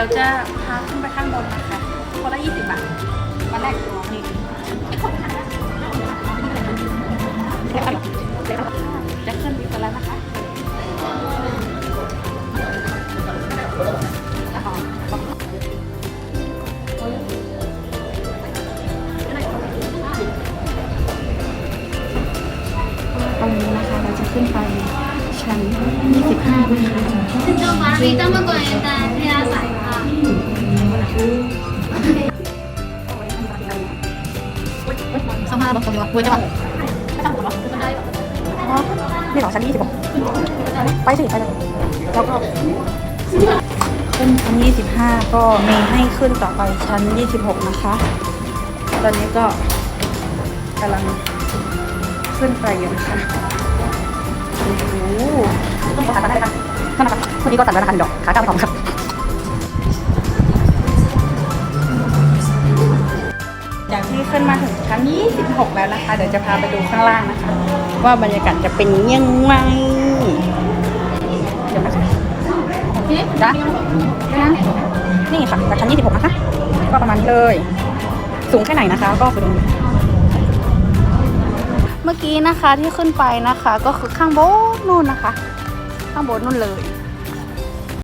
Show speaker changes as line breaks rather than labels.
ดี๋จะพาขึ้นไปข้างบนนะคะคนละ20บาทวันแรกตัวนี่จะขึ้นวิกันแล้วนะคะตอนนี้นะคะเราจะขึ้นไปชั้น25นะคะ
Entonces, para mí estamos con esta สอ
งห้าบอกตรงนี้วะเวอร์จะบอกไม่หรออ๋นี่หรอชั้นยี่สิบหกไปสิไปเลยแล้วก็ขึ้นชั้นยี่สิบห้าก็มีให้ขึ้นต่อไปชั้นยี่สิบหกนะคะ ตอนนี้ก็กำลังขึ้นไปอยู่นะคะโอ้โหต้องขอตัดได้ค่ะท่านนะคะวันนี้ก็ตัดแล้วนะคะดอกขาเก้าไปสองครับ ขึ้นมาถึงชั้น26 แล้วนะคะ เดี๋ยวจะพาไปดูข้างล่างนะคะ ว่าบรรยากาศจะเป็นยังไงเดี๋ยวนะคะจ้ะนี่ค่ะจากชั้น26 นะคะ ก็ประมาณนี้เลย สูงแค่ไหนนะคะ ก็คือเมื่อกี้นะคะที่ขึ้นไปนะคะ ก็คือข้างบนนู่นนะคะ ข้างบนนู่นเลย